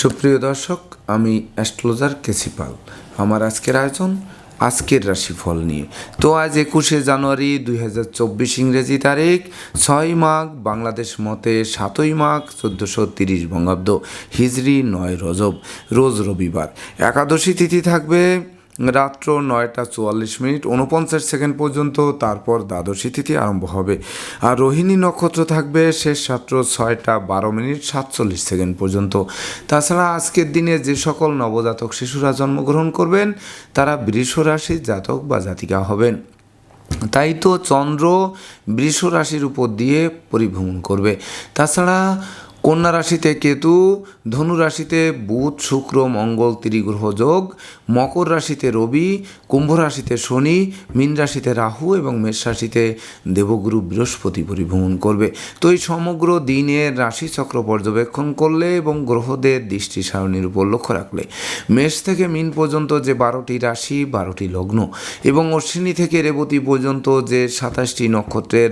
সুপ্রিয় দর্শক, আমি অ্যাস্ট্রোলজার কেসিপাল আমার আজকের আয়োজন আজকের রাশিফল নিয়ে। তো আজ একুশে জানুয়ারি দুই হাজার চব্বিশ ইংরেজি তারিখ, ছয় মাঘ, বাংলাদেশ মতে সাতই মাঘ, চোদ্দোশো তিরিশ বঙ্গাব্দ হিজরি নয় রজব, রোজ রবিবার। একাদশী তিথি থাকবে রাত্র নয়টা চুয়াল্লিশ মিনিট উনপঞ্চাশ সেকেন্ড পর্যন্ত, তারপর দ্বাদশী তিথি আরম্ভ হবে। আর রোহিণী নক্ষত্র থাকবে শেষ রাত্র ছয়টা বারো মিনিট সাতচল্লিশ সেকেন্ড পর্যন্ত। তাছাড়া আজকের দিনে যে সকল নবজাতক শিশুরা জন্মগ্রহণ করবেন, তারা বৃষ রাশির জাতক বা জাতিকা হবেন। তাই তো চন্দ্র বৃষ রাশির উপর দিয়ে পরিভ্রমণ করবে। তাছাড়া কন্যা রাশিতে কেতু, ধনু রাশিতে বুধ, শুক্র, মঙ্গল, ত্রিগ্রহ যোগ মকর রাশিতে রবি, কুম্ভ রাশিতে শনি, মীন রাশিতে রাহু এবং মেষ রাশিতে দেবগুরু বৃহস্পতি পরিভ্রমণ করবে। তো এই সমগ্র দিনের রাশিচক্র পর্যবেক্ষণ করলে এবং গ্রহদের দৃষ্টি সারণীর উপর লক্ষ্য রাখলে মেষ থেকে মিন পর্যন্ত যে বারোটি রাশি, বারোটি লগ্ন এবং অশ্বিনী থেকে রেবতী পর্যন্ত যে সাতাশটি নক্ষত্রের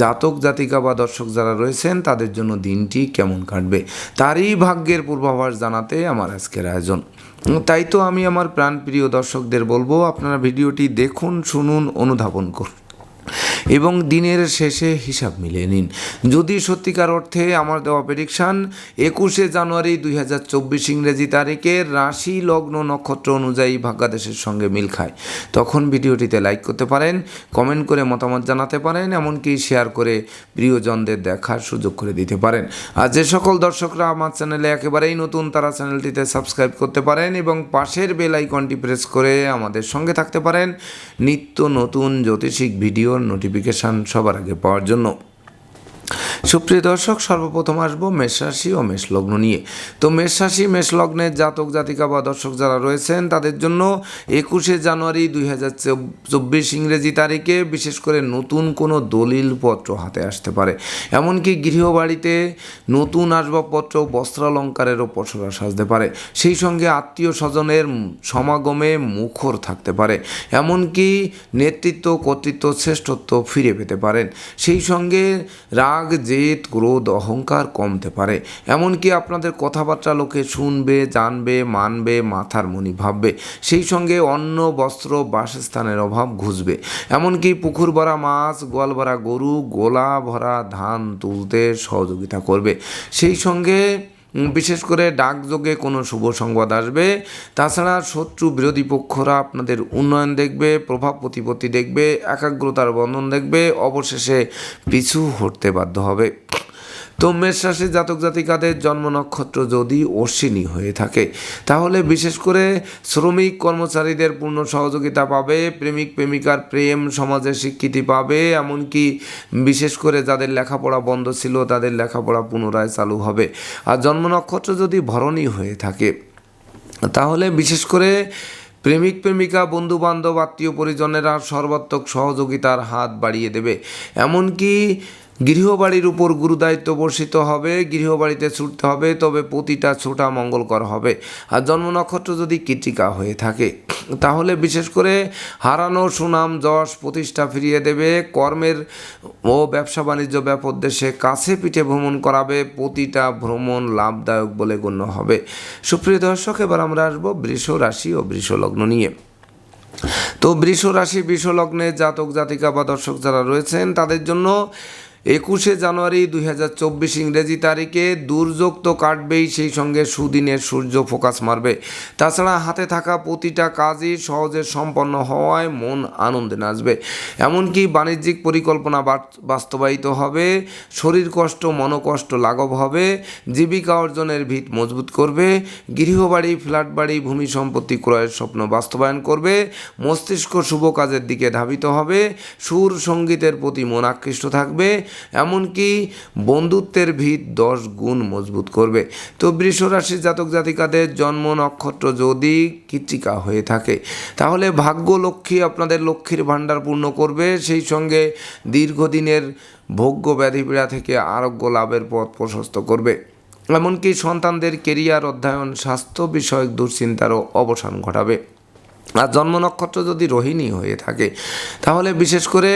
জাতক, জাতিকা বা দর্শক যারা রয়েছেন, তাদের জন্য দিনটি কেমন কাটবে, তারই ভাগ্যের পূর্বাভাস জানাতে আমার আজকের আয়োজন। তাই তো আমি আমার প্রাণপ্রিয় দর্শকদের বলব আপনারা ভিডিওটি দেখুন শুনুন অনুধাবন করুন। এবং দিনের শেষে হিসাব মিলিয়ে নিন। যদি সত্যিকার অর্থে আমার দেওয়া প্রেডিকশান একুশে জানুয়ারি দুই হাজার চব্বিশ ইংরেজি তারিখে রাশি লগ্ন নক্ষত্র অনুযায়ী ভাগ্যাদেশের সঙ্গে মিল খায়। তখন ভিডিওটিতে লাইক করতে পারেন কমেন্ট করে মতামত জানাতে পারেন, এমনকি শেয়ার করে প্রিয়জনদের দেখার সুযোগ করে দিতে পারেন। আর যে সকল দর্শকরা আমার চ্যানেলে একেবারেই নতুন, তারা চ্যানেলটিতে সাবস্ক্রাইব করতে পারেন এবং পাশের বেল আইকনটি প্রেস করে আমাদের সঙ্গে থাকতে পারেন। নিত্য নতুন জ্যোতিষিক ভিডিওর নোটিফিকেশান সবার আগে পাওয়ার জন্য। সুপ্রিয় দর্শক, সর্বপ্রথম আসব মেষ রাশি ও মেষ লগ্ন নিয়ে। তো মেষ রাশি, মেষ লগ্নের জাতক, জাতিকা বা দর্শক যারা রয়েছেন, তাদের জন্য একুশে জানুয়ারি দুই হাজার চব্বিশ ইংরেজি তারিখে বিশেষ করে নতুন কোনো দলিলপত্র হাতে আসতে পারে। এমনকি গৃহবাড়িতে নতুন আসবাবপত্র বস্ত্রালঙ্কারেরও পসরা সাজতে পারে। সেই সঙ্গে আত্মীয় স্বজনের সমাগমে মুখর থাকতে পারে। এমনকি নেতৃত্ব, কর্তৃত্ব, শ্রেষ্ঠত্ব ফিরে পেতে পারেন। সেই সঙ্গে রাগ, জেদ, ক্রোধ, অহংকার কমতে পারে। এমনকি আপনাদের কথাবার্তা লোকে শুনবে, জানবে, মানবে, মাথার মনি ভাববে। সেই সঙ্গে অন্ন, বস্ত্র, বাসস্থানের অভাব ঘুষবে। এমনকি পুকুর ভরা মাছ, গোয়াল ভরা গরু, গোলা ভরা ধান তুলতে সহযোগিতা করবে। সেই সঙ্গে বিশেষ করে ডাকযোগে কোনো শুভ সংবাদ আসবে। তাছাড়া শত্রু বিরোধী পক্ষরা আপনাদের উন্নয়ন দেখবে, প্রভাব প্রতিপত্তি দেখবে, একাগ্রতার বন্ধন দেখবে, অবশেষে পিছু হটতে বাধ্য হবে। তো মেষ রাশির জাতক জাতিকাদের জন্ম নক্ষত্র যদি অশ্বিনী হয়ে থাকে, তাহলে বিশেষ করে শ্রমিক কর্মচারীদের পূর্ণ সহযোগিতা পাবে, প্রেমিক, প্রেমিকার প্রেম সমাজে স্বীকৃতি পাবে, এমনকি বিশেষ করে যাদের লেখাপড়া বন্ধ ছিল তাদের লেখাপড়া পুনরায় চালু হবে। আর জন্ম নক্ষত্র যদি ভরণী হয়ে থাকে, তাহলে বিশেষ করে প্রেমিক, প্রেমিকা বন্ধু বান্ধব আত্মীয় পরিজনেরা সর্বাত্মক সহযোগিতার হাত বাড়িয়ে দেবে। এমনকি গৃহবাড়ির উপর গুরুদায়িত্ব বর্ষিত হবে, গৃহবাড়িতে ছুটতে হবে, তবে প্রতিটা ছোটা মঙ্গলকর হবে। আর জন্ম নক্ষত্র যদি কৃতিকা হয়ে থাকে, তাহলে বিশেষ করে হারানো সুনাম, যশ, প্রতিষ্ঠা ফিরিয়ে দেবে। কর্মের ও ব্যবসা বাণিজ্য ব্যাপক দেশে কাছে পিঠে ভ্রমণ করাবে, প্রতিটা ভ্রমণ লাভদায়ক বলে গণ্য হবে। সুপ্রিয় দর্শক, এবার আমরা আসব বৃষ রাশি ও বৃষ লগ্ন নিয়ে। তো বৃষ রাশি, বৃষ লগ্নের জাতক জাতিকা বা দর্শক যারা রয়েছেন, তাদের জন্য একুশে জানুয়ারি দুই হাজার চব্বিশ ইংরেজি তারিখে দুর্যোগ তো কাটবেই, সেই সঙ্গে সুদিনের সূর্য ফোকাস মারবে। তাছাড়া হাতে থাকা প্রতিটা কাজই সহজে সম্পন্ন হওয়ায় মন আনন্দে নাচবে। এমনকি বাণিজ্যিক পরিকল্পনা বাস্তবায়িত হবে, শরীর কষ্ট, মনোকষ্ট লাঘব হবে, জীবিকা অর্জনের ভিত মজবুত করবে, গৃহবাড়ি ফ্ল্যাট বাড়ি ভূমি সম্পত্তি ক্রয়ের স্বপ্ন বাস্তবায়ন করবে, মস্তিষ্ক শুভ কাজের দিকে ধাবিত হবে, সুর সঙ্গীতের প্রতি মন আকৃষ্ট থাকবে এমনকি বন্ধুত্বের ভিত দশ গুণ মজবুত করবে। তো বৃষ রাশির জাতক জাতিকাদের জন্ম নক্ষত্র যদি কৃতিকা হয়ে থাকে, তাহলে ভাগ্য লক্ষ্মী আপনাদের লক্ষ্মীর ভাণ্ডার পূর্ণ করবে। সেই সঙ্গে দীর্ঘদিনের ভোগ্য ব্যাধিপীড়া থেকে আরোগ্য লাভের পথ প্রশস্ত করবে। এমনকি সন্তানদের কেরিয়ার অধ্যয়ন, স্বাস্থ্য বিষয়ক দুশ্চিন্তারও অবসান ঘটাবে। আর জন্ম নক্ষত্র যদি রোহিণী হয়ে থাকে, তাহলে বিশেষ করে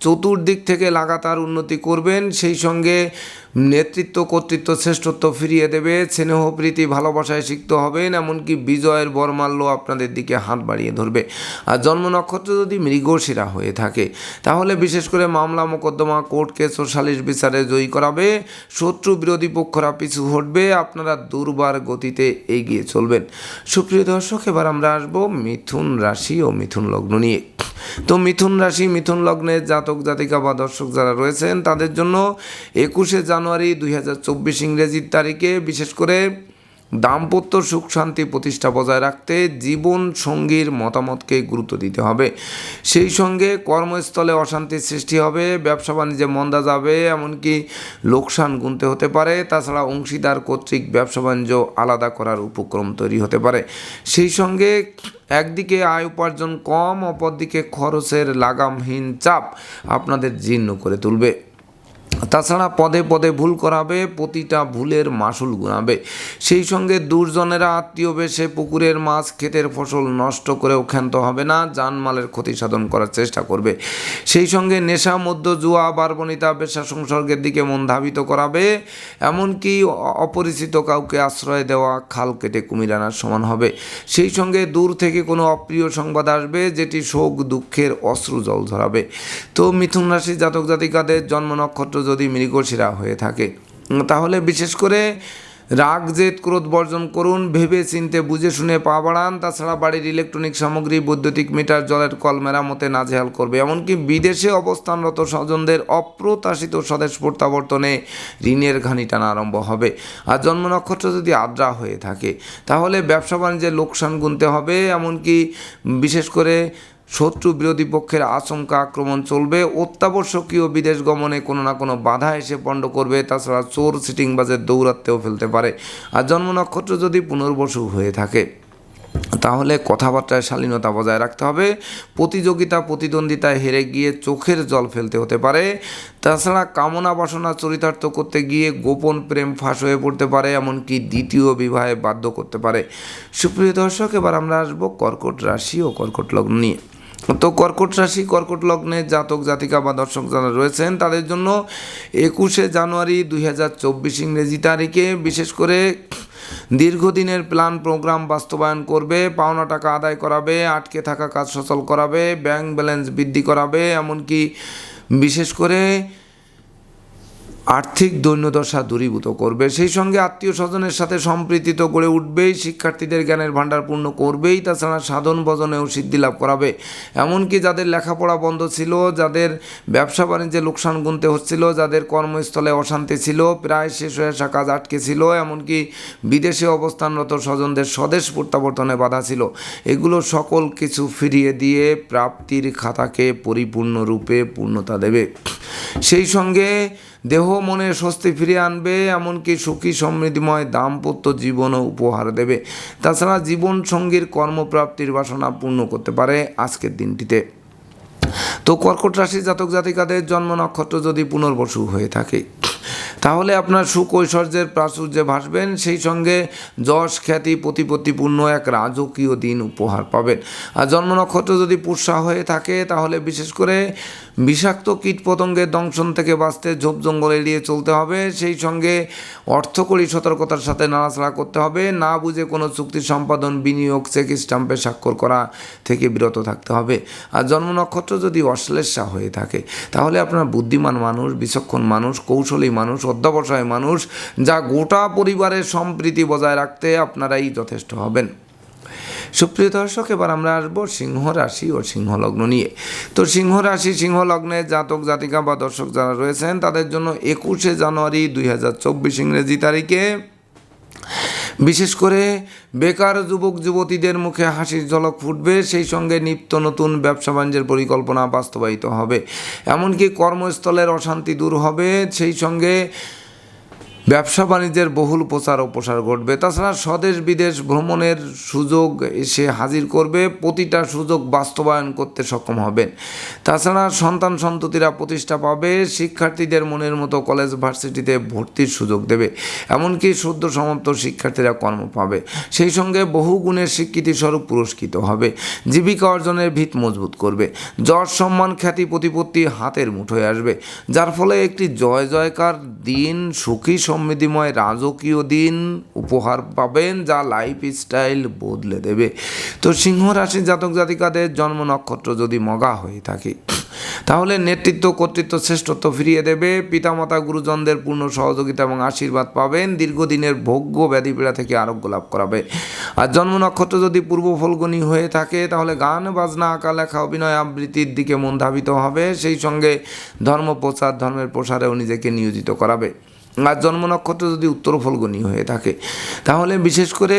চতুর্দিক থেকে লাগাতার উন্নতি করবেন। সেই সঙ্গে নেতৃত্ব, কর্তৃত্ব, শ্রেষ্ঠত্ব ফিরিয়ে দেবে। স্নেহ, প্রীতি, ভালোবাসায় শিখতে হবেন, এমনকি বিজয়ের বরমাল্য আপনাদের দিকে হাত বাড়িয়ে ধরবে। আর জন্ম নক্ষত্র যদি মৃগশিরা হয়ে থাকে, তাহলে বিশেষ করে মামলা, মোকদ্দমা, কোর্ট কেস ও সালিশ বিচারে জয়ী করাবে। শত্রু বিরোধী পক্ষরা পিছু হটবে, আপনারা দুর্বার গতিতে এগিয়ে চলবেন। সুপ্রিয় দর্শক, এবার আমরা আসব মিথুন রাশি ও মিথুন লগ্ন নিয়ে। তো মিথুন রাশি, মিথুন লগ্নের জাতক, জাতিকা বা দর্শক যারা রয়েছেন, তাদের জন্য একুশে জানুয়ারি দুই হাজার চব্বিশ ইংরেজির তারিখে বিশেষ করে দাম্পত্য সুখ শান্তি প্রতিষ্ঠা বজায় রাখতে জীবন সঙ্গীর মতামতকে গুরুত্ব দিতে হবে। সেই সঙ্গে কর্মস্থলে অশান্তির সৃষ্টি হবে, ব্যবসা বাণিজ্যে মন্দা যাবে, এমনকি লোকসান গুনতে হতে পারে। তাছাড়া অংশীদার কর্তৃক ব্যবসা বাণিজ্য আলাদা করার উপক্রম তৈরি হতে পারে। সেই সঙ্গে একদিকে আয় উপার্জন কম, অপরদিকে খরচের লাগামহীন চাপ আপনাদের জীর্ণ করে তুলবে। তাছাড়া পদে পদে ভুল করাবে, প্রতিটা ভুলের মাসুল গুণাবে সেই সঙ্গে দুর্জনেরা আত্মীয় বেশে পুকুরের মাছ, ক্ষেতের ফসল নষ্ট করেও ক্ষান্ত হবে না, জানমালের ক্ষতি সাধন করার চেষ্টা করবে। সেই সঙ্গে নেশা মধ্য জুয়া, বারবনিতা পেশা সংসর্গের দিকে মন ধাবিত করাবে। এমনকি অপরিচিত কাউকে আশ্রয় দেওয়া, খাল কেটে কুমির আনার সমান হবে। সেই সঙ্গে দূর থেকে কোনো অপ্রিয় সংবাদ আসবে, যেটি শোক, দুঃখের অশ্রু জল ধরাবে তো মিথুন রাশি জাতক জাতিকাদের জন্ম নক্ষত্র যদি মৃগশিরা হয়ে থাকে। তাহলে বিশেষ করে রাগ, জেদ, ক্রোধ বর্জন করুন, ভেবে চিনতে, বুঝে শুনে পা বাড়ান। তাছাড়া বাড়ির ইলেকট্রনিক সামগ্রী, বৈদ্যুতিক মিটার, জলের কল মেরামতে নাজেহাল করবে। এমনকি বিদেশে অবস্থানরত স্বজনদের অপ্রত্যাশিত স্বদেশ প্রত্যাবর্তনে ঋণের ঘানি টানা আরম্ভ হবে। আর জন্ম নক্ষত্র যদি আদ্রা হয়ে থাকে, তাহলে ব্যবসা বাণিজ্যে লোকসান গুনতে হবে। এমনকি বিশেষ করে শত্রু বিরোধী পক্ষের আশঙ্কা আক্রমণ চলবে, অত্যাবশ্যকীয় বিদেশ গমনে কোনো না কোনো বাধা এসে পণ্ড করবে, তাছাড়া চোর সিটিং সিটিংবাজের দৌরাত্মেও ফেলতে পারে। আর জন্ম নক্ষত্র যদি পুনর্বসু হয়ে থাকে, তাহলে কথাবার্তায় শালীনতা বজায় রাখতে হবে। প্রতিযোগিতা, প্রতিদ্বন্দ্বিতায় হেরে গিয়ে চোখের জল ফেলতে হতে পারে। তাছাড়া কামনা বাসনা চরিতার্থ করতে গিয়ে গোপন প্রেম ফাঁস হয়ে পড়তে পারে, এমনকি দ্বিতীয় বিবাহে বাধ্য করতে পারে। সুপ্রিয় দর্শক, এবার আমরা আসব কর্কট রাশি ও কর্কট লগ্ন নিয়ে। তো কর্কট রাশি, কর্কট লগ্নে জাতক, জাতিকা বা দর্শক যারা রয়েছেন, তাদের জন্য একুশে জানুয়ারি দুই হাজার চব্বিশ ইংরেজি তারিখে বিশেষ করে দীর্ঘদিনের প্ল্যান, প্রোগ্রাম বাস্তবায়ন করবে, পাওনা টাকা আদায় করাবে, আটকে থাকা কাজ সচল করাবে, ব্যাংক ব্যালেন্স বৃদ্ধি করাবে, এমনকি বিশেষ করে আর্থিক দৈন্যদশা দূরীভূত করবে। সেই সঙ্গে আত্মীয় স্বজনের সাথে সম্প্রীতি তো গড়ে উঠবেই, শিক্ষার্থীদের জ্ঞানের ভাণ্ডার পূর্ণ করবেই, তাছাড়া সাধন ভজনেও সিদ্ধি লাভ করাবে। এমনকি যাদের লেখাপড়া বন্ধ ছিল, যাদের ব্যবসা বাণিজ্যে লোকসান গুনতে হচ্ছিল, যাদের কর্মস্থলে অশান্তি ছিল, প্রায় শেষ হয়ে আসা কাজ আটকে ছিল, এমনকি বিদেশে অবস্থানরত স্বজনদের স্বদেশ প্রত্যাবর্তনে বাধা ছিল। এগুলো সকল কিছু ফিরিয়ে দিয়ে প্রাপ্তির খাতাকে পরিপূর্ণরূপে পূর্ণতা দেবে। সেই সঙ্গে দেহ মনে স্বস্তি ফিরিয়ে আনবে, এমনকি সুখী সমৃদ্ধিময় দাম্পত্য জীবনও উপহার দেবে। তাছাড়া জীবন সঙ্গীর কর্মপ্রাপ্তির বাসনা পূর্ণ করতে পারে আজকের দিনটিতে। তো কর্কট রাশি জাতক জাতিকাদের জন্ম নক্ষত্র যদি পুনর্বসু হয়ে থাকে তাহলে আপনার সুখ ঐশ্বর্যের প্রাচুর্যে ভাসবেন, সেই সঙ্গে যশ, খ্যাতি, প্রতিপত্তিপূর্ণ এক রাজকীয় দিন উপহার পাবেন। আর জন্ম নক্ষত্র যদি পুষ্যা হয়ে থাকে, তাহলে বিশেষ করে বিষাক্ত কীটপতঙ্গের দংশন থেকে বাঁচতে ঝোপ জঙ্গল এড়িয়ে চলতে হবে। সেই সঙ্গে অর্থকরী সতর্কতার সাথে নাড়াচাড়া করতে হবে। না বুঝে কোনো চুক্তি সম্পাদন, বিনিয়োগ, চেক স্টাম্পে স্বাক্ষর করা থেকে বিরত থাকতে হবে। আর জন্ম নক্ষত্র যদি অশ্লেষা হয়ে থাকে, তাহলে আপনার বুদ্ধিমান মানুষ, বিচক্ষণ মানুষ, কৌশলী মানুষ, অধ্যবসায় মানুষ, যা গোটা পরিবারের সম্প্রীতি বজায় রাখতে আপনারাই যথেষ্ট হবেন। সুপ্রিয় দর্শক, এবার আমরা আসব সিংহ রাশি ও সিংহ লগ্ন নিয়ে। তো সিংহ রাশি, সিংহ লগ্নে জাতক, জাতিকা বা দর্শক যারা রয়েছেন, তাদের জন্য একুশে জানুয়ারি দুই হাজার চব্বিশ ইংরেজি তারিখে বিশেষ করে বেকার যুবক, যুবতীদের মুখে হাসির ঝলক ফুটবে, সেই সঙ্গে নিত্য নতুন ব্যবসা বাণিজ্যের পরিকল্পনা বাস্তবায়িত হবে। এমনকি কর্মস্থলের অশান্তি দূর হবে, সেই সঙ্গে ব্যবসা বাণিজ্যের বহুল প্রচার ও প্রসার ঘটবে। তাছাড়া স্বদেশ বিদেশ ভ্রমণের সুযোগ এসে হাজির করবে। প্রতিটা সুযোগ বাস্তবায়ন করতে সক্ষম হবেন। তাছাড়া সন্তান সন্ততিরা প্রতিষ্ঠা পাবে। শিক্ষার্থীদের মনের মতো কলেজ ভার্সিটিতে ভর্তির সুযোগ দেবে। এমনকি সদ্য সমাপ্ত শিক্ষার্থীরা কর্ম পাবে। সেই সঙ্গে বহু গুণের স্বীকৃতি স্বরূপ পুরস্কৃত হবে। জীবিকা অর্জনের ভিত মজবুত করবে। যশ, সম্মান, খ্যাতি, প্রতিপত্তি হাতের মুঠোয় আসবে। যার ফলে একটি জয়, জয়কার দিন সুখী সমৃদ্ধিময় রাজকীয় দিন উপহার পাবেন যা লাইফ স্টাইল বদলে দেবে। তো সিংহ রাশি জাতক জাতিকাদের জন্ম নক্ষত্র যদি মগা হয়ে থাকে, তাহলে নেতৃত্ব, কর্তৃত্ব, শ্রেষ্ঠত্ব ফিরিয়ে দেবে। পিতামাতা, গুরুজনদের পূর্ণ সহযোগিতা এবং আশীর্বাদ পাবেন। দীর্ঘদিনের ভোগ্য ব্যাধি পীড়া থেকে আরোগ্য লাভ করাবে। আর জন্ম নক্ষত্র যদি পূর্ব ফলগুনি হয়ে থাকে, তাহলে গান, বাজনা, আঁকা, লেখা, অভিনয় আবৃত্তির দিকে মন ধাবিত হবে। সেই সঙ্গে ধর্ম প্রচার ধর্মের প্রসারেও নিজেকে নিয়োজিত করাবে। আর জন্ম নক্ষত্র যদি উত্তর ফলগুনি হয়ে থাকে তাহলে বিশেষ করে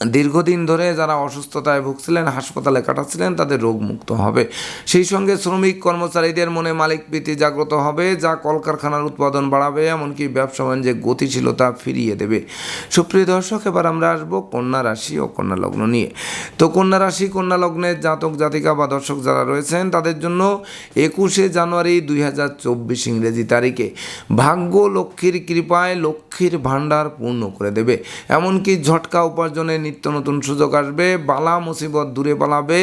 দীর্ঘদিন ধরে যারা অসুস্থতায় ভুগছিলেন, হাসপাতালে কাটাচ্ছিলেন, তাদের রোগ মুক্ত হবে। সেই সঙ্গে শ্রমিক কর্মচারীদের মনে মালিক প্রীতি জাগ্রত হবে, যা কলকারখানার উৎপাদন বাড়াবে, এমনকি ব্যবসা বাণিজ্যে গতিশীলতা ফিরিয়ে দেবে। সুপ্রিয় দর্শক, এবার আমরা আসব কন্যা রাশি ও কন্যা লগ্ন নিয়ে। তো কন্যা রাশি, কন্যা লগ্নের জাতক, জাতিকা বা দর্শক যারা রয়েছেন, তাদের জন্য একুশে জানুয়ারি দুই হাজার চব্বিশ ইংরেজি তারিখে ভাগ্য লক্ষ্মীর কৃপায় লক্ষ্মীর ভাণ্ডার পূর্ণ করে দেবে। এমনকি ঝটকা উপার্জনের নিত্য নতুন সুযোগ আসবে, বালা মুসিবত দূরে পালাবে,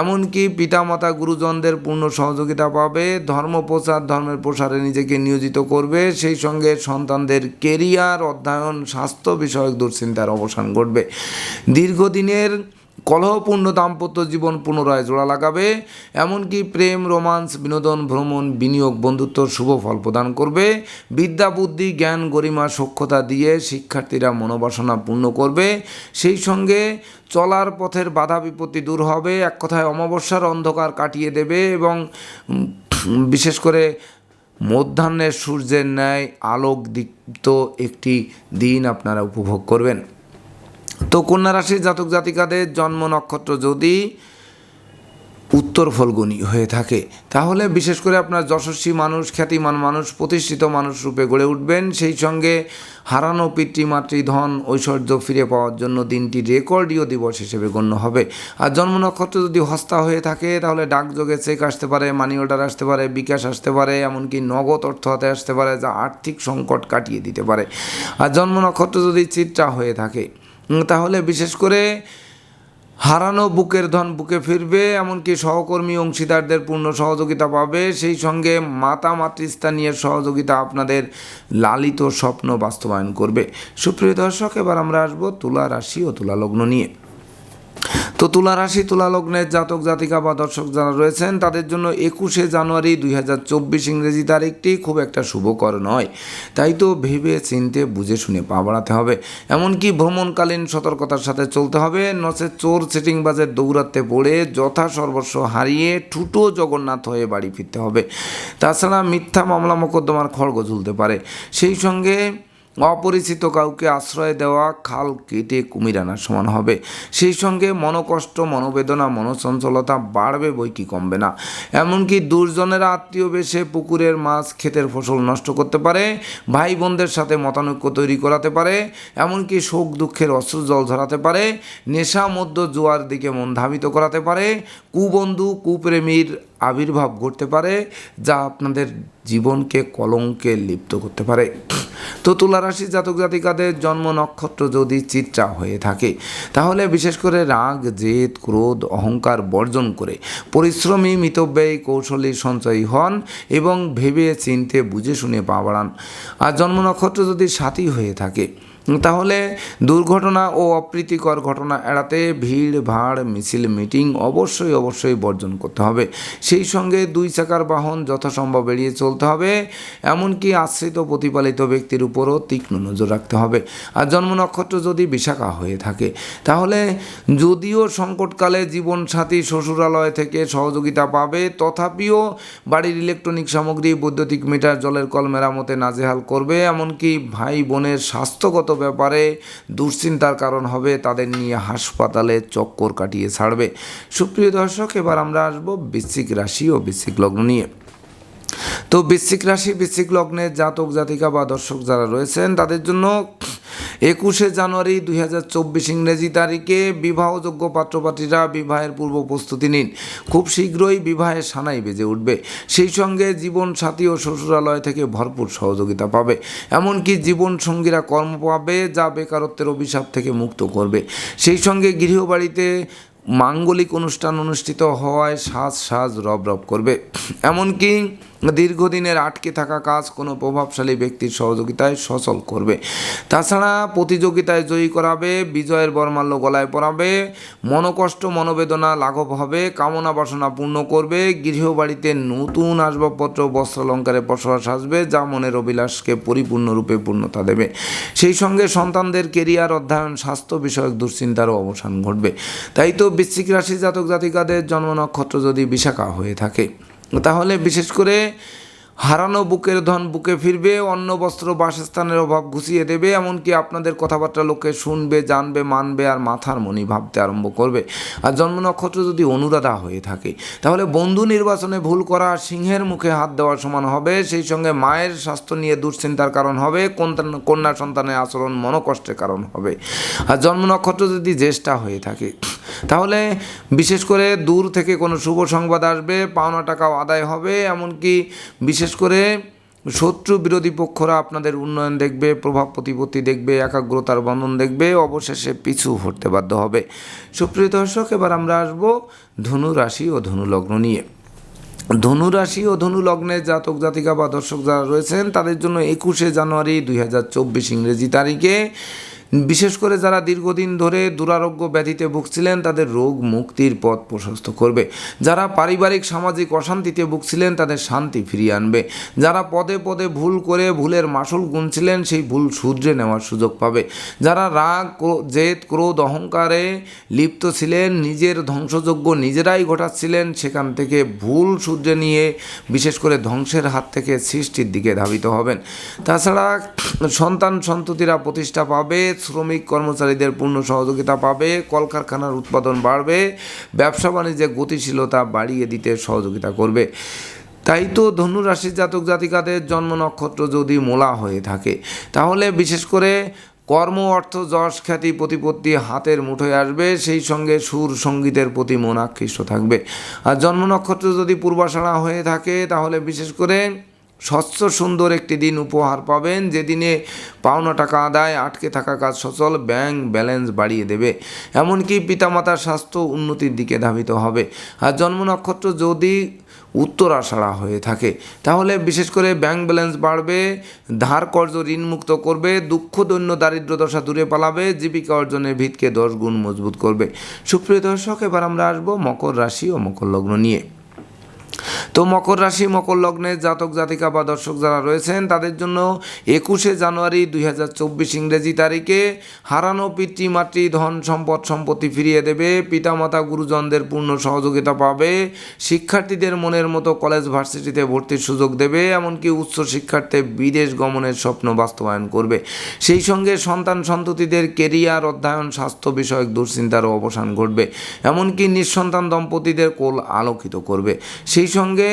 এমনকি পিতামাতা গুরুজনদের পূর্ণ সহযোগিতা পাবে, ধর্ম প্রচার, ধর্মের প্রসারে নিজেকে নিয়োজিত করবে, সেই সঙ্গে সন্তানদের কেরিয়ার অধ্যয়ন, স্বাস্থ্য বিষয়ক দুশ্চিন্তার অবসান ঘটবে। দীর্ঘদিনের কলহপূর্ণ দাম্পত্য জীবন পুনরায় জোড়া লাগাবে, এমনকি প্রেম, রোমান্স, বিনোদন, ভ্রমণ, বিনিয়োগ বন্ধুত্ব শুভ ফল প্রদান করবে। বিদ্যা, বুদ্ধি, জ্ঞান, গরিমা সক্ষতা দিয়ে শিক্ষার্থীরা মনোবাসনা পূর্ণ করবে। সেই সঙ্গে চলার পথের বাধা বিপত্তি দূর হবে। এক কথায় অমাবস্যার অন্ধকার কাটিয়ে দেবে এবং বিশেষ করে মধ্যাহ্নের সূর্যের ন্যায় আলোক দীপ্ত একটি দিন আপনারা উপভোগ করবেন। তো কন্যা রাশির জাতক জাতিকাদের জন্ম নক্ষত্র যদি উত্তর ফলগুনি হয়ে থাকে, তাহলে বিশেষ করে আপনার যশস্বী মানুষ, খ্যাতিমান মানুষ, প্রতিষ্ঠিত মানুষ রূপে গড়ে উঠবেন। সেই সঙ্গে হারানো পিতৃমাতৃ ধন, ঐশ্বর্য ফিরে পাওয়ার জন্য দিনটি রেকর্ডীয় দিবস হিসেবে গণ্য হবে। আর জন্ম নক্ষত্র যদি হস্তা হয়ে থাকে, তাহলে ডাকযোগে চেক আসতে পারে মানি অর্ডার আসতে পারে, বিকাশ আসতে পারে, এমনকি নগদ অর্থ হাতে আসতে পারে, যা আর্থিক সংকট কাটিয়ে দিতে পারে। আর জন্ম নক্ষত্র যদি চিত্রা হয়ে থাকে তাহলে বিশেষ করে হারানো বুকের ধন বুকে ফিরবে, এমনকি সহকর্মী, অংশীদারদের পূর্ণ সহযোগিতা পাবে। সেই সঙ্গে মাতা মাতৃস্থানীয় সহযোগিতা আপনাদের লালিত স্বপ্ন বাস্তবায়ন করবে। সুপ্রিয় দর্শক, এবার আমরা আসব তুলা রাশি ও তুলা লগ্ন নিয়ে। তো তুলা রাশি, তুলা লগ্নের জাতক, জাতিকা বা দর্শক যারা রয়েছেন, তাদের জন্য একুশে জানুয়ারি দুই হাজার চব্বিশ ইংরেজি তারিখটি খুব একটা শুভকর নয়। তাই তো ভেবে চিনতে, বুঝে শুনে পা বাড়াতে হবে। এমনকি ভ্রমণকালীন সতর্কতার সাথে চলতে হবে। নচে চোর সিটিংবাজের দৌড়াতে পড়ে যথা সর্বস্ব হারিয়ে ঠুটো জগন্নাথ হয়ে বাড়ি ফিরতে হবে। তাছাড়া মিথ্যা মামলা, মোকদ্দমার খড়গ ঝুলতে পারে। সেই সঙ্গে অপরিচিত কাউকে আশ্রয় দেওয়া খাল কেটে কুমির আনার সমান হবে। সেই সঙ্গে মনোকষ্ট, মনোবেদনা মনোচঞ্চলতা বাড়বে, বই কি কমবে না। এমনকি দুর্জনেরা আত্মীয় বেশে পুকুরের মাছ ক্ষেতের ফসল নষ্ট করতে পারে ভাই বোনদের সাথে মতানৈক্য তৈরি করাতে পারে, এমনকি শোক দুঃখের অশ্রু জল ধরাতে পারে, নেশা মধ্য জোয়ার দিকে মন ধাবিত করাতে পারে, কুবন্ধু, কুপ্রেমীর আবির্ভাব ঘটতে পারে, যা আপনাদের জীবনকে কলঙ্কে লিপ্ত করতে পারে। তো তুলা রাশি জাতক জাতিকাদের জন্ম নক্ষত্র যদি চিত্রা হয়ে থাকে, তাহলে বিশেষ করে রাগ, জেদ, ক্রোধ, অহংকার বর্জন করে পরিশ্রমী, মিতব্যয়ী, কৌশলী সঞ্চয়ী হন এবং ভেবে চিনতে বুঝে শুনে পা বাড়ান। আর জন্ম নক্ষত্র যদি সাথী হয়ে থাকে তাহলে দুর্ঘটনা ও অপ্রীতিকর ঘটনা এড়াতে ভিড়, ভাড়, মিছিল, মিটিং অবশ্যই অবশ্যই বর্জন করতে হবে। সেই সঙ্গে দুই চাকার বাহন যথাসম্ভব এড়িয়ে চলতে হবে, এমনকি আশ্রিত প্রতিপালিত ব্যক্তির উপরও তীক্ষ্ণ নজর রাখতে হবে। আর জন্ম নক্ষত্র যদি বিশাখা হয়ে থাকে, তাহলে যদিও সংকটকালে জীবনসাথী শ্বশুরালয় থেকে সহযোগিতা পাবে, তথাপিও বাড়ির ইলেকট্রনিক সামগ্রী, বৈদ্যুতিক মিটার, জলের কল মেরামতে নাজেহাল করবে, এমনকি ভাই বোনের স্বাস্থ্যগত ব্যাপারে দুশ্চিন্তার কারণ হবে, তাদের নিয়ে হাসপাতালে চক্কর কাটিয়ে ছাড়বে। সুপ্রিয় দর্শক, এবার আমরা আসব বৃশ্চিক রাশি ও বৃশ্চিক লগ্ন নিয়ে। তো বৃশ্চিক রাশি, বৃশ্চিক লগ্নের জাতক জাতিকা বা দর্শক যারা রয়েছেন, তাদের জন্য একুশে জানুয়ারি দুই হাজার চব্বিশ ইংরেজি তারিখে বিবাহযোগ্য পাত্রপাত্রীরা বিবাহের পূর্ব প্রস্তুতি নিন। খুব শীঘ্রই বিবাহের সানাই বেজে উঠবে। সেই সঙ্গে জীবন সাথী ও শ্বশুরালয় থেকে ভরপুর সহযোগিতা পাবে। এমনকি জীবন সঙ্গীরা কর্ম পাবে যা বেকারত্বের অভিশাপ থেকে মুক্ত করবে। সেই সঙ্গে গৃহবাড়িতে মাঙ্গলিক অনুষ্ঠান অনুষ্ঠিত হওয়ায় সাজ সাজ রব রব করবে। এমনকি দীর্ঘদিনের আটকে থাকা কাজ কোনো প্রভাবশালী ব্যক্তির সহযোগিতায় সচল করবে। তাছাড়া প্রতিযোগিতায় জয়ী করাবে, বিজয়ের বর্মাল্য গলায় পরাবে, মনোকষ্ট, মনোবেদনা লাঘব হবে, কামনা বাসনা পূর্ণ করবে, গৃহবাড়িতে নতুন আসবাবপত্র বস্ত্রালঙ্কারে বসবাস আসবে যা মনের অভিলাষকে পরিপূর্ণরূপে পূর্ণতা দেবে। সেই সঙ্গে সন্তানদের কেরিয়ার, অধ্যয়ন, স্বাস্থ্য বিষয়ক দুশ্চিন্তারও অবসান ঘটবে। তাই তো বৃশ্চিক রাশি জাতক জাতিকাদের জন্ম নক্ষত্র যদি বিশাখা হয়ে থাকে। তাহলে বিশেষ করে হারানো বুকের ধন বুকে ফিরবে অন্ন বস্ত্র বাসস্থানের অভাব ঘুষিয়ে দেবে, এমনকি আপনাদের কথাবার্তা লোকে শুনবে, জানবে, মানবে আর মাথার মনি ভাবতে আরম্ভ করবে। আর জন্ম নক্ষত্র যদি অনুরাধা হয়ে থাকে, তাহলে বন্ধু নির্বাচনে ভুল করা সিংহের মুখে হাত দেওয়ার সমান হবে। সেই সঙ্গে মায়ের স্বাস্থ্য নিয়ে দুশ্চিন্তার কারণ হবে কন্যা সন্তানের আচরণ মনকষ্টের কারণ হবে। আর জন্ম নক্ষত্র যদি জ্যেষ্ঠা হয়ে থাকে তাহলে বিশেষ করে দূর থেকে কোনো শুভ সংবাদ আসবে, পাওনা টাকাও আদায় হবে, এমনকি বিশেষ করে শত্রু বিরোধী পক্ষরা আপনাদের উন্নয়ন দেখবে, প্রভাব প্রতিপত্তি দেখবে, একাগ্রতার বন্ধন দেখবে, অবশেষে পিছু হতে বাধ্য হবে। সুপ্রিয় দর্শক, এবার আমরা আসব ধনু রাশি ও ধনু লগ্ন নিয়ে। ধনু রাশি ও ধনু লগ্নের জাতক জাতিকা বা দর্শক যারা রয়েছেন, তাদের জন্য একুশে জানুয়ারি দুই হাজার চব্বিশ ইংরেজি তারিখে বিশেষ করে যারা দীর্ঘদিন ধরে দুরারোগ্য ব্যাধিতে ভুগছিলেন, তাদের রোগ মুক্তির পথ প্রশস্ত করবে। যারা পারিবারিক, সামাজিক অশান্তিতে ভুগছিলেন, তাদের শান্তি ফিরিয়ে আনবে। যারা পদে পদে ভুল করে ভুলের মাসুল গুনছিলেন, সেই ভুল শুধরে নেওয়ার সুযোগ পাবে। যারা রাগ জেদ, ক্রোধ, অহংকারে লিপ্ত ছিলেন, নিজের ধ্বংসযজ্ঞ নিজেরাই ঘটাচ্ছিলেন, সেখান থেকে ভুল শুধরে নিয়ে বিশেষ করে ধ্বংসের হাত থেকে সৃষ্টির দিকে ধাবিত হবেন। তাছাড়া সন্তান সন্ততিরা প্রতিষ্ঠা পাবে শ্রমিক কর্মচারীদের পূর্ণ সহযোগিতা পাবে, কলকারখানার উৎপাদন বাড়বে, ব্যবসা বাণিজ্যে গতিশীলতা বাড়িয়ে দিতে সহযোগিতা করবে। তাই তো ধনু রাশির জাতক জাতিকাদের জন্ম নক্ষত্র যদি মোলা হয়ে থাকে, তাহলে বিশেষ করে কর্ম, অর্থ, যশ, খ্যাতি, প্রতিপত্তি হাতের মুঠোয় আসবে, সেই সঙ্গে সুর সঙ্গীতের প্রতি মন আকৃষ্ট থাকবে। আর জন্ম নক্ষত্র যদি পূর্বাষাঢ়া হয়ে থাকে, তাহলে বিশেষ করে স্বচ্ছ সুন্দর একটি দিন উপহার পাবেন। যেদিনে পাওনা টাকা আদায়, আটকে থাকা কাজ সচল, ব্যাংক ব্যালেন্স বাড়িয়ে দেবে। এমনকি পিতামাতার স্বাস্থ্য উন্নতির দিকে ধাবিত হবে। আর জন্ম নক্ষত্র যদি উত্তর আষাঢ়া হয়ে থাকে, তাহলে বিশেষ করে ব্যাংক ব্যালেন্স বাড়বে, ধার কর্জ ঋণমুক্ত করবে, দুঃখ, দৈন্য, দারিদ্র দশা দূরে পালাবে, জীবিকা অর্জনের ভিতকে দশ গুণ মজবুত করবে। সুপ্রিয় দর্শক, এবার আমরা আসব মকর রাশি ও মকর লগ্ন নিয়ে। তো মকর রাশি, মকর লগ্নের জাতক, জাতিকা বা দর্শক যারা রয়েছেন, তাদের জন্য একুশে জানুয়ারি দুই হাজার চব্বিশ ইংরেজি তারিখে হারানো পিতৃমাতৃ ধন, সম্পদ, সম্পত্তি ফিরিয়ে দেবে। পিতামাতা, গুরুজনদের পূর্ণ সহযোগিতা পাবে। শিক্ষার্থীদের মনের মতো কলেজ, ভার্সিটিতে ভর্তির সুযোগ দেবে। এমনকি উচ্চ শিক্ষার্থে বিদেশ গমনের স্বপ্ন বাস্তবায়ন করবে। সেই সঙ্গে সন্তান, সন্ততিদের কেরিয়ার, অধ্যয়ন, স্বাস্থ্য বিষয়ক দুশ্চিন্তারও অবসান ঘটবে। এমনকি নিঃসন্তান দম্পতিদের কোল আলোকিত করবে। সেই সঙ্গে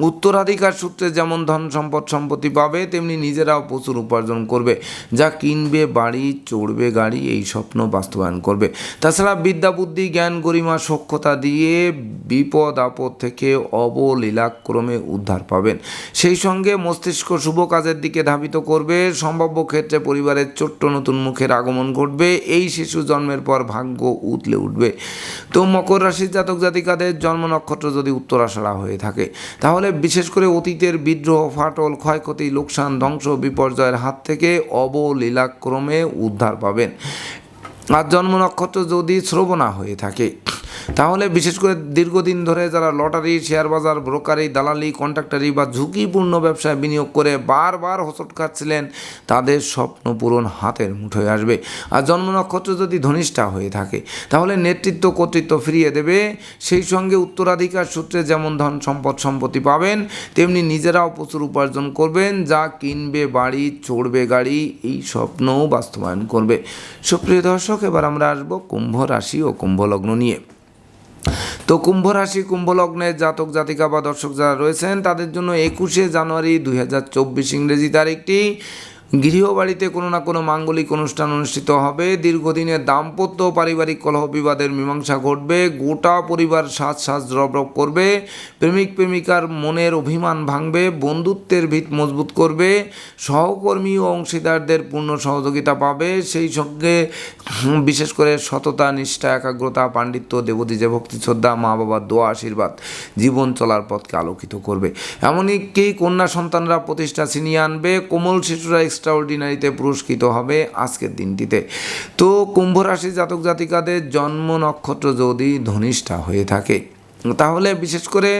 উত্তরাধিকার সূত্রে যেমন ধন সম্পদ সম্পত্তি পাবে, তেমনি নিজেরাও প্রচুর উপার্জন করবে। যা কিনবে, বাড়ি, চড়বে গাড়ি, এই স্বপ্ন বাস্তবায়ন করবে। তাছাড়া বিদ্যা, বুদ্ধি, জ্ঞান, গরিমা, সক্ষতা দিয়ে বিপদ, আপদ থেকে অবলীলাক্রমে উদ্ধার পাবেন। সেই সঙ্গে মস্তিষ্ক শুভ কাজের দিকে ধাবিত করবে। সম্ভাব্য ক্ষেত্রে পরিবারের ছোট্ট নতুন মুখের আগমন ঘটবে। এই শিশু জন্মের পর ভাগ্য উতলে উঠবে। তো মকর রাশির জাতক জাতিকাদের জন্ম নক্ষত্র যদি উত্তরাষাঢ়া হয়ে থাকে, তাহলে বিশেষ করে অতীতের বিদ্রোহ, ফাটল, ক্ষয়ক্ষতি, লোকসান, ধ্বংস, বিপর্যয়ের হাত থেকে অবলীলাক্রমে উদ্ধার পাবেন। আর জন্ম নক্ষত্র যদি শ্রবণা হয়ে থাকে তাহলে বিশেষ করে দীর্ঘদিন ধরে যারা লটারি, শেয়ার বাজার, ব্রোকারি, দালালি, কন্ট্রাক্টারি বা ঝুঁকিপূর্ণ ব্যবসায় বিনিয়োগ করে বারবার হোঁচট খাচ্ছিলেন, তাদের স্বপ্ন পূরণ হাতের মুঠোয় আসবে। আর জন্ম নক্ষত্র যদি ধনিষ্ঠা হয়ে থাকে, তাহলে নেতৃত্ব কর্তৃত্ব ফিরিয়ে দেবে। সেই সঙ্গে উত্তরাধিকার সূত্রে যেমন ধন সম্পদ সম্পত্তি পাবেন, তেমনি নিজেরাও প্রচুর উপার্জন করবেন। যা কিনবে, বাড়ি, চড়বে গাড়ি, এই স্বপ্নও বাস্তবায়ন করবে। সুপ্রিয় দর্শক, এবার আমরা আসব কুম্ভ রাশি ও কুম্ভ লগ্ন নিয়ে। তো কুম্ভ রাশি কুম্ভ লগ্নের জাতক, জাতিকা বা দর্শক যারা রয়েছেন, তাদের জন্য একুশে জানুয়ারি দুই হাজার চব্বিশ ইংরেজি তারিখটি। গৃহবাড়িতে কোনো না কোনো মাঙ্গলিক অনুষ্ঠান অনুষ্ঠিত হবে। দীর্ঘদিনের দাম্পত্য পারিবারিক কলহ বিবাদের মীমাংসা ঘটবে। গোটা পরিবার সাজ সাজ রব রব করবে। প্রেমিক প্রেমিকার মনের অভিমান ভাঙবে। বন্ধুত্বের ভিত মজবুত করবে। সহকর্মী ও অংশীদারদের পূর্ণ সহযোগিতা পাবে। সেই সঙ্গে বিশেষ করে সততা, নিষ্ঠা, একাগ্রতা, পাণ্ডিত্য, দেবদীজে ভক্তি, শ্রদ্ধা, মা বাবার দোয়া, আশীর্বাদ জীবন চলার পথকে আলোকিত করবে। এমনকি কন্যা সন্তানরা প্রতিষ্ঠা ছিনিয়ে আনবে। কোমল শিশুরা এক্সট্রাঅর্ডিনারিতে পুরস্কৃত হবে আজকের দিনটিতে। তো কুম্ভ রাশি জাতক জাতিকাদের জন্ম নক্ষত্র যদি ধনিষ্ঠা হয়ে থাকে, তাহলে বিশেষ করে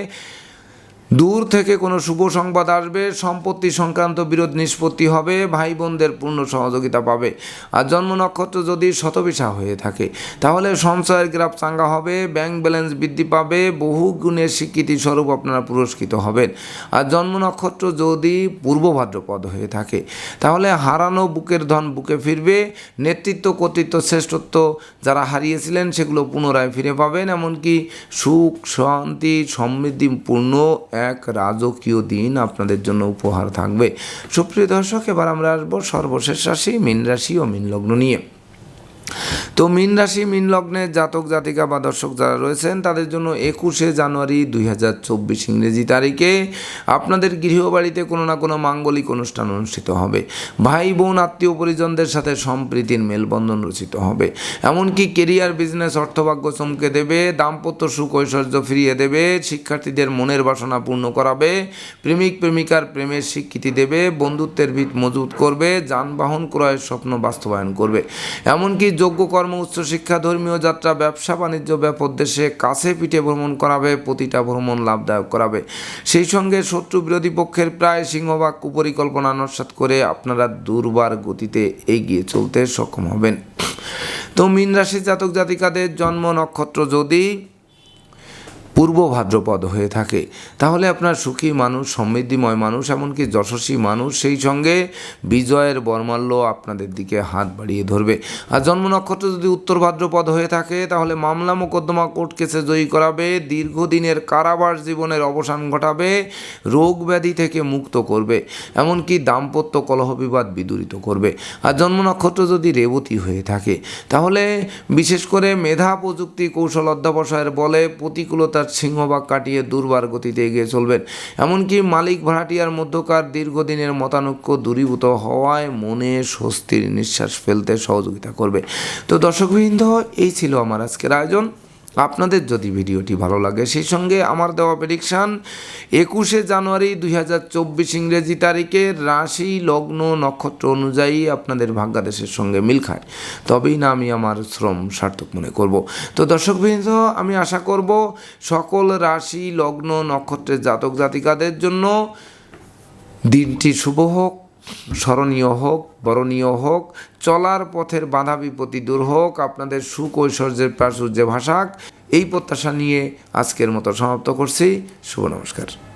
দূর থেকে কোনো শুভ সংবাদ আসবে, সম্পত্তি সংক্রান্ত বিরোধ নিষ্পত্তি হবে ভাই বোনদের পূর্ণ সহযোগিতা পাবে। আর জন্ম নক্ষত্র যদি শতবিশা হয়ে থাকে, তাহলে সঞ্চয়ের গ্রাফ চাঙ্গা হবে, ব্যাংক ব্যালেন্স বৃদ্ধি পাবে, বহু গুণের স্বীকৃতি স্বরূপ আপনারা পুরস্কৃত হবেন। আর জন্ম নক্ষত্র যদি পূর্ব ভাদ্রপদ হয়ে থাকে, তাহলে হারানো বুকের ধন বুকে ফিরবে, নেতৃত্ব, কর্তৃত্ব, শ্রেষ্ঠত্ব যারা হারিয়েছিলেন সেগুলো পুনরায় ফিরে পাবেন, এমনকি সুখ, শান্তি সমৃদ্ধিপূর্ণ এক রাজকীয় দিন আপনাদের জন্য উপহার থাকবে। সুপ্রিয় দর্শক, এবার আমরা আসব সর্বশেষ রাশি, মীন রাশি ও মীন লগ্ন নিয়ে। তো মীন রাশি, মীন লগ্নের জাতক, জাতিকা বা দর্শক যারা রয়েছেন, তাদের জন্য একুশে জানুয়ারি দুই হাজার চব্বিশ ইংরেজি তারিখে আপনাদের গৃহবাড়িতে কোনো না কোনো মাঙ্গলিক অনুষ্ঠান অনুষ্ঠিত হবে। ভাই, বোন, আত্মীয় পরিজনদের সাথে সম্প্রীতির মেলবন্ধন রচিত হবে। এমনকি কেরিয়ার, বিজনেস, অর্থভাগ্য চমকে দেবে, দাম্পত্য সুখ ঐশ্বর্য ফিরিয়ে দেবে, শিক্ষার্থীদের মনের বাসনা পূর্ণ করাবে, প্রেমিক, প্রেমিকার প্রেমের স্বীকৃতি দেবে, বন্ধুত্বের ভিত মজবুত করবে, যানবাহন ক্রয়ের স্বপ্ন বাস্তবায়ন করবে। এমনকি যোগ্য কর্ম উচ্চশিক্ষা ধর্মীয় যাত্রা, ব্যবসা, বাণিজ্য দেশে কাছে পিঠে ভ্রমণ করাবে, প্রতিটা ভ্রমণ লাভদায়ক করাবে। সেই সঙ্গে শত্রু বিরোধী পক্ষের প্রায় সিংহভাগ কুপরিকল্পনা নস্বাত করে আপনারা দুর্বার গতিতে এগিয়ে চলতে সক্ষম হবেন। তো মীন রাশির জাতক জাতিকাদের জন্ম নক্ষত্র যদি পূর্ব ভাদ্রপদ হয়ে থাকে। তাহলে আপনার সুখী মানুষ, সমৃদ্ধিময় মানুষ, এমনকি যশস্বী মানুষ সেই সঙ্গে বিজয়ের বর্মাল্য আপনাদের দিকে হাত বাড়িয়ে ধরবে। আর জন্ম নক্ষত্র যদি উত্তর ভাদ্রপদ হয়ে থাকে, তাহলে মামলা মোকদ্দমা কোর্ট কেসে জয়ী করাবে, দীর্ঘদিনের কারাবাস জীবনের অবসান ঘটাবে, রোগ ব্যাধি থেকে মুক্ত করবে, এমনকি দাম্পত্য কলহ বিবাদ বিদূরিত করবে। আর জন্ম নক্ষত্র যদি রেবতী হয়ে থাকে, তাহলে বিশেষ করে মেধা প্রযুক্তি কৌশল অধ্যাবসায়ের বলে প্রতিকূলতার সিংহভাগ কাটিয়ে দুর্বার গতিতে এগিয়ে চলবেন। এমনকি মালিক ভাড়াটিয়ার মধ্যকার দীর্ঘদিনের মতানৈক্য দূরীভূত হওয়ায় মনে স্বস্তির নিঃশ্বাস ফেলতে সহযোগিতা করবে। তো দর্শকবৃন্দ, এই ছিল আমার আজকের আয়োজন। আপনাদের যদি ভিডিওটি ভালো লাগে, সেই সঙ্গে আমার দেওয়া প্রেডিকশান একুশে জানুয়ারি দুই হাজার চব্বিশ ইংরেজি তারিখে রাশি, লগ্ন, নক্ষত্র অনুযায়ী আপনাদের ভাগ্যাদেশের সঙ্গে মিল খায়। তবেই না আমি আমার শ্রম সার্থক মনে করব। তো দর্শকবৃন্দ, আমি আশা করব সকল রাশি, লগ্ন, নক্ষত্রের জাতক জাতিকাদের জন্য দিনটি শুভ হোক। স্মরণীয় হোক, বরণীয় হোক, চলার পথের বাধা বিপত্তি দূর হোক, আপনাদের সুখ ঐশ্বর্যের প্রাচুর্যে ভাসাক, এই প্রত্যাশা নিয়ে আজকের মতো সমাপ্ত করছি। শুভ নমস্কার।